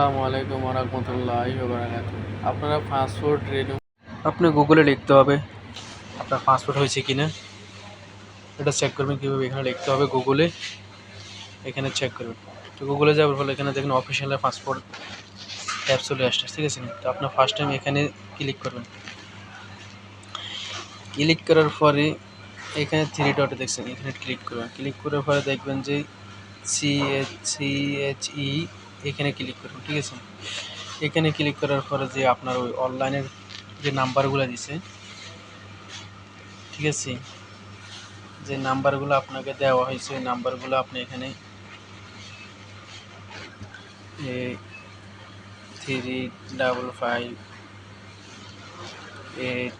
আসসালামু আলাইকুম রহমতুল্লাহি আপনারা পাসপোর্ট রেনু আপনি গুগলে লিখতে হবে। আপনার পাসপোর্ট হয়েছে কি না এটা চেক করবেন কীভাবে এখানে লিখতে হবে গুগলে এখানে চেক করবেন। তো গুগলে যাওয়ার ফলে এখানে দেখুন অফিসিয়াল পাসপোর্ট অ্যাপ চলে আসছে, ঠিক আছে? তো আপনার ফার্স্ট টাইম এখানে ক্লিক করবেন। ক্লিক করার পরে এখানে থ্রি ডটে দেখছেন, এখানে ক্লিক করবেন। ক্লিক করার পরে দেখবেন যে C H C H E এখানে ক্লিক করবেন ঠিক আছে? এখানে ক্লিক করার পরে যে আপনার ওই অনলাইনের যে নাম্বারগুলো দিছে, ঠিক আছে? যে নাম্বারগুলো আপনাকে দেওয়া হয়েছে, ওই নাম্বারগুলো আপনি এখানে থ্রি ডাবল ফাইভ এইট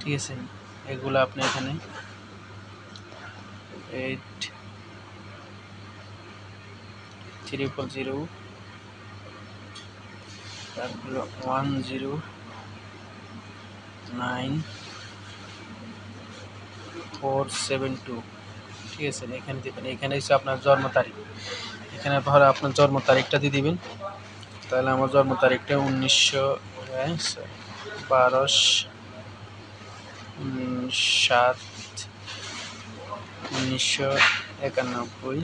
ঠিক আছে? এগুলো আপনি এখানে এইট ট্রিপল জিরো তারপর one zero nine four seven two ঠিক আছে, এখানে দেবেন, এখানে হচ্ছে আপনার জন্ম তারিখ। এখানে ধরো আপনার জন্ম তারিখটা দিয়ে দিবেন। তাহলে আমার জন্ম তারিখটা উনিশশো বারো সাত, উনিশশো একানব্বই।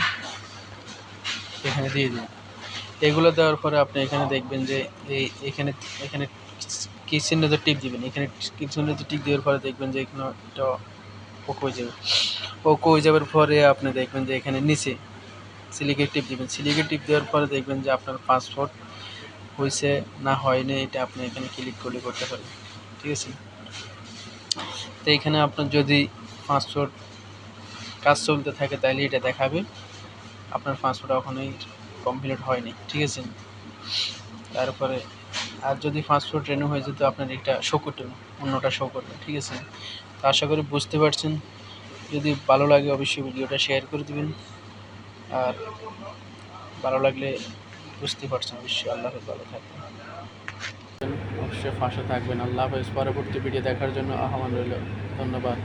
এখানে দিয়ে দিন এগুলো দেওয়ার পরে আপনি এখানে দেখবেন যে এই এখানে এখানে কি চিহ্নতে টিপ দিবেন, এখানে কি চিহ্নতে টিপ দেওয়ার পরে দেখবেন যে এখানে এটা ওকে হয়ে যাবে। ওকে হয়ে যাওয়ার পরে আপনি দেখবেন যে এখানে নিচে সিলিকে টিপ দিবেন। সিলিকে টিপ দেওয়ার পরে দেখবেন যে আপনার পাসপোর্ট হয়েছে না হয়নি, এটা আপনি এখানে ক্লিক করলে করতে পারেন ঠিক আছে? তো এখানে আপনার যদি পাসপোর্ট কাজ চলতে থাকে তাহলে এটা দেখাবে। আপনার পাসপোর্ট এখনই কমপ্লিট হয়নি ঠিক আছে? তারপরে আর যদি পাসপোর্ট রেনু হয়ে যেত আপনার এটা শো করতে হবে, অন্যটা শো করবে ঠিক আছে? তো আশা করি বুঝতে পারছেন। যদি ভালো লাগে অবশ্যই ভিডিওটা শেয়ার করে দিবেন। আর ভালো লাগলে বুঝতে পারছেন অবশ্যই আল্লাহ ভালো থাকবেন। অবশ্যই ফাঁসে থাকবেন। আল্লাহ হাফেজ। পরবর্তী ভিডিও দেখার জন্য আহ্বান রইল। ধন্যবাদ।